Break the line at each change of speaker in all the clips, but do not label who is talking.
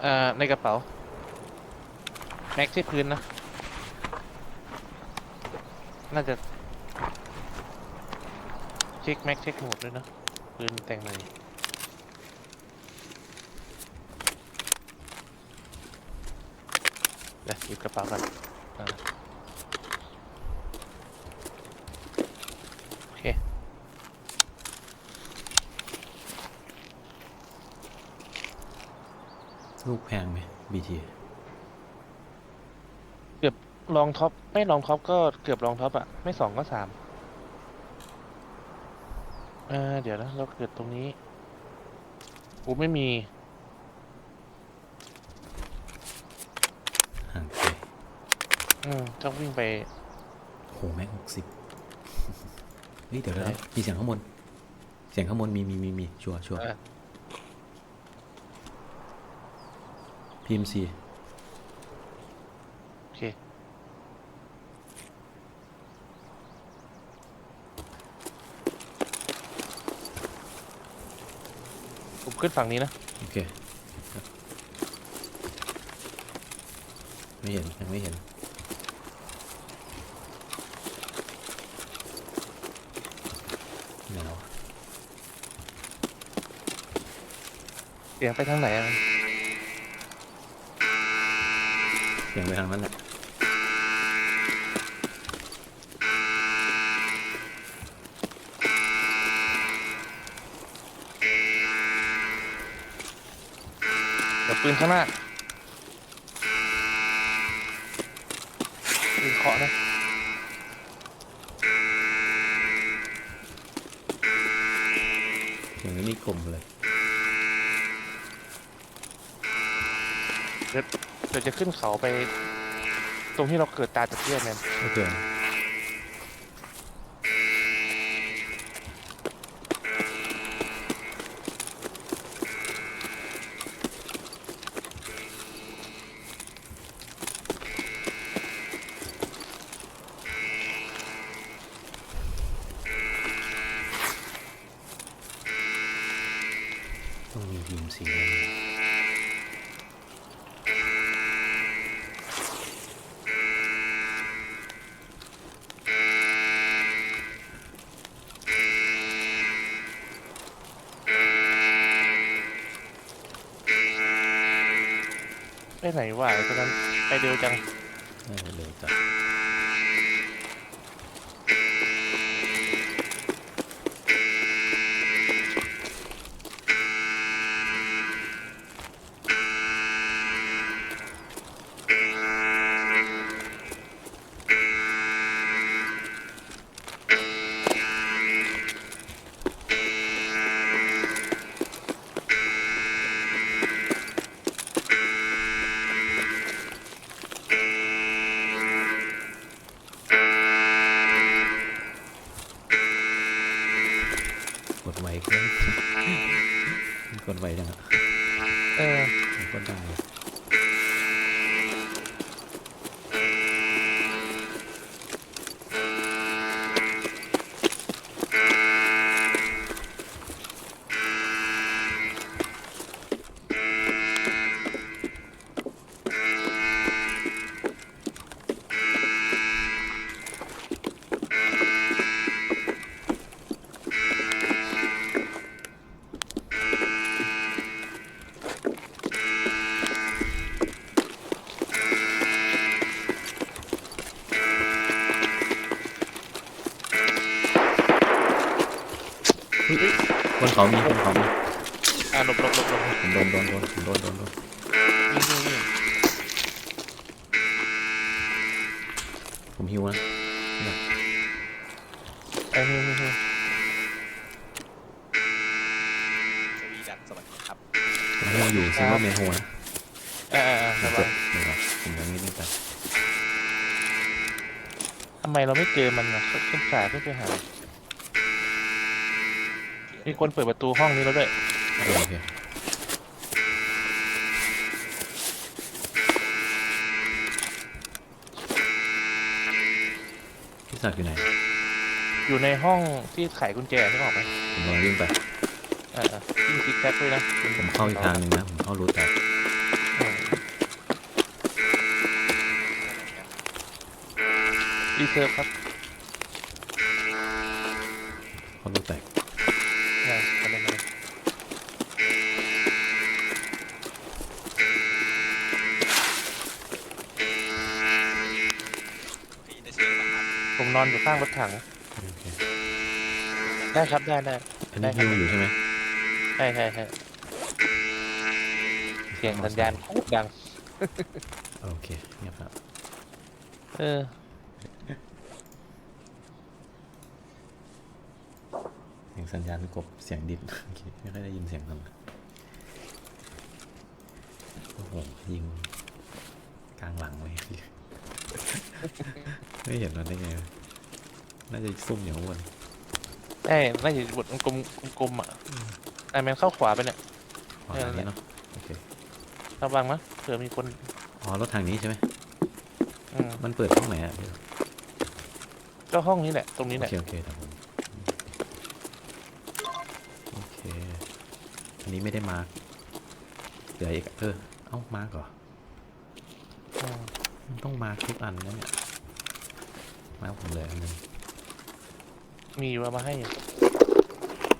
เอ่อในกระเป๋า แม็กที่พื้นนะ น่าจะเช็คแม็กเช็คหมดด้วยนะปืนแต่งใหม่เดี๋ยวหยิบกระเป๋ากันอ่าโอเค
ลูกแพงไหมบีที
ลองท็อปไม่ลองท็อปก็เกือบลองท็อปอะไม่สองก็สามเออเดี๋ยวนะเราเกิดตรงนี้กูไม่มี
ห่างไกล
อืมต้องวิ่งไป
โหแม็กหกสิบเฮ้ยเดี๋ยว
ไหน
นะมีเสียงข้างบน เสียงข้างบนมีมีมีมีชัวร์ชัวร์
เออ
พีเอ็มซี
โอเค ผมขึ้นฝั่งนี้นะ
โอเคไม่เห็น ยังไม่เห็นไหนวะ
เสียงไปทางไหนอะ
เสียงไปทางนั้นแหละ
เดี๋ยวปืนข้างหน้าปืนเคาะนะ
เสียงนี้กลมเลย
เดี๋ยว เดี๋ยวจะขึ้นเขาไป ตรงที่เราเกิดตาจะเทียบเนี่ย
โอเค
ไปไหนวะตอนนั้นไปเร็วจัง
น่าจะเเขามีบนเขามี
อ่าหลบหลบหลบหลบ
ผมโดนโดนโดนผมโดนโดนโดน
นี่นี่นี่
ผมหิวนะ
ไอ้นี่นี่นี่
สวีดันสวัสดีครับ
ผมหิวอยู่ซิมเบอร์เมโฮนะ
เออเออเออ
เดี๋
ส
ยว
บาย
ผมยังนิดนึงไป
ทำไมเราไม่เจอมันอะขึ้นสายเพื่อไปหา มีคนเปิดประตูห้องนี้แล้วด้วย
พี่ศักดิ์อยู่ไหน
อยู่ในห้องที่ไขกุญแจนึกออกไหม
ผมลองวิ่งไป
เอ่าที่มีซิกแซกด้วยนะ
ผมเข้าอีกทางหนึ่งนะ ผมเข้ารูทแต่
รีเซิร์ฟครับ
เข้ารูทแตก
ผมนอนอยู่ข้างรถถัง
โอเค
ได้ครับได้ได้
อันนี้ฮิวอยู่ใช่ไหม
ใช่ใช่ใช่เสียงสัญญาณโคตรดัง
โอเคเงียบครับ
เออ
เสียงสัญญาณกบเสียงดินโอเคไม่ค่อยได้ยินเสียงมันโอ้โหยิงกลางหลังเลย ไม่เห็นมันได้ไงวะ น่าจะซุ่มอยู่ข้างบน
ใช่น่าจะบทมันกลมกลมๆอะไอ้แมนเข้าขวาไปเนี่ย
อ๋อทางนี้เนาะโอเค
ระวังนะเผื่อมีคน
อ๋อรถทางนี้ใช่ไหม
อืม
มันเปิดห้องไหนอะ
ก็ห้องนี้แหละ ตรงนี้
โอ
แหละ
เคโอเคแต่ผมโอเคอันนี้ไม่ได้มาร์กเหลืออีกเออเอ้ามาร์กเหรอ
อืม
มันต้องมาร์กทุกอันนะเนี่ยมาร์กผมเหลยอันหนึง
มีอยู่เอามาให้อยู่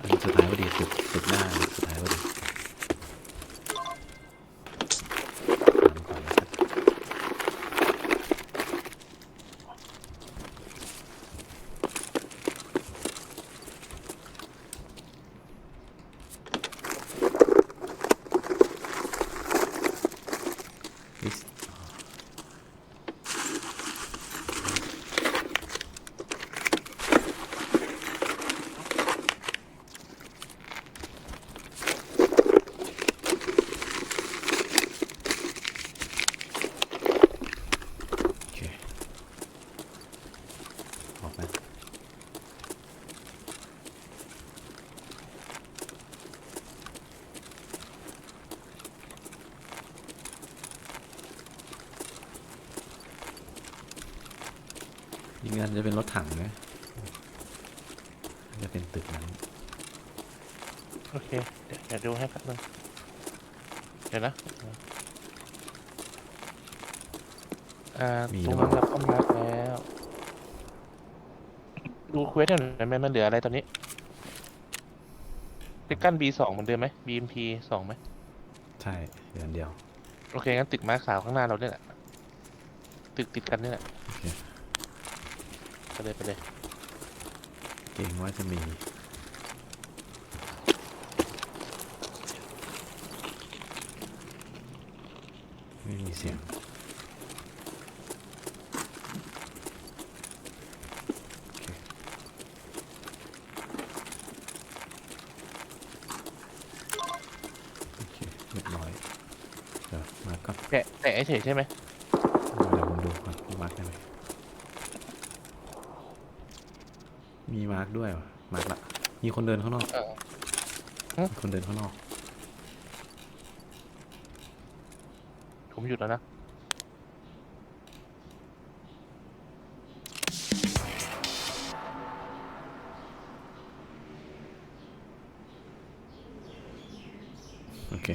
อันสุดท้ายพอดีสุดสุดหน้าสุดท้ายพอดีตามก่อนนะครับวิสโอเคออกนะ ยิงกันจะเป็นรถถังนะจะเป็นตึกนั้น
โอเค เดี๋ยวเดี๋ยวดูให้แป๊บนึงเดี๋ยวนะอ่า
มี
ตรง
หรือ
นั้น
เปล่า
เราเข้ามาแล้ว ดูเควสหน่อยไหมมันเหลืออะไรตอนนี้ติดกั้น B สองเหมือนเดิมไหม BMP สองไหม
ใช่เดือนเดียว
โอเค งั้นติดม้าขาวข้างหน้าเราเนี่ยแหละติดติดกันนี่แหละ
โอเค
ไปเลยไปเลย
เกรงว่าจะมี ไม่มีเสียง โอเค โอเคเรียบร้อยเดี๋ยวมาร์กก่อน
แตะแตะเฉยๆใช่ไหม
เดี๋ยวผมดูก่อนว่ามาร์กได้ไหม มีมาร์กด้วยวะมาร์กละมีคนเดินข้างนอก
เออ
มีคนเดินข้างนอก
ผมหยุดแล้วนะ
โอเค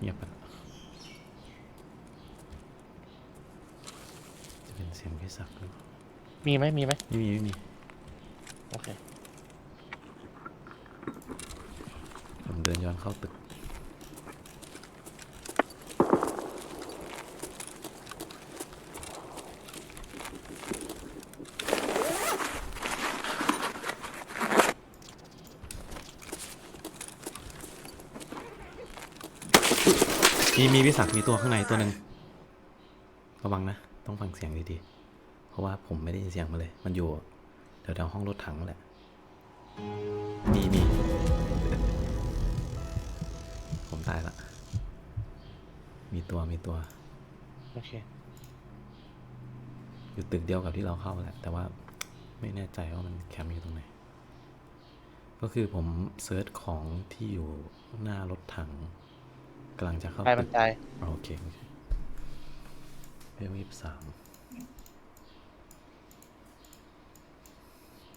เงียบไปละจะเป็นเสียงพี่ศักดิ์หรือเปล่า
มีไหมมีไหม
ไม่มีไม่มี
โอเค
ผมเดินย้อนเข้าตึก มีมีพี่ศักดิ์มีตัวข้างในตัวหนึ่งระวังนะ ต้องฟังเสียงดีๆ เพราะว่าผมไม่ได้ยินเสียงมาเลย มันอยู่ แถวๆห้องรถถังนั่นแหละ มีมี ผมตายละ มีตัวมีตัว
โอเค
อยู่ตึกเดียวกับที่เราเข้าแหละ แต่ว่าไม่แน่ใจว่ามันแคมป์อยู่ตรงไหน ก็คือผมเซิร์ชของที่อยู่หน้ารถถังกำลังจะเข้า
ตาย
ตึ
มัน
ก
ตาย
อ๋อโอเคโอเคเวลยี่สาม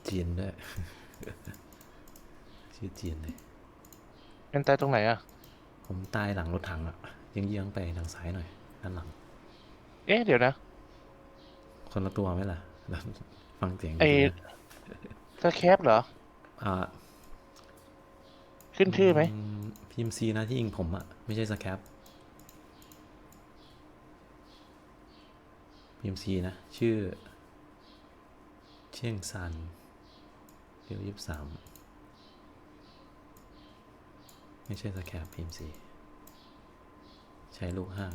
จีนด้วย ชื่อจีนเลย
มันตายตรงไหนอะ
ผมตายหลังรถถังอะเยื้องๆไปทางซ้ายหน่อยด้านหลัง
เอ๊ะ เดี๋ยวนะ
คนละตัวไหมล่ะแล้วฟังเสียง
ไอ้
ดีนะ
สแคปเหรอ
อ่า
ขึ้นชื่อไหม
พิมซีนะที่ยิงผมอะไม่ใช่สแคปพิมซีนะ ชื่อ เชียงซัน เรียวยี่สิบสามไม่ใช่สแคปพิมซีใช้ลูกห้า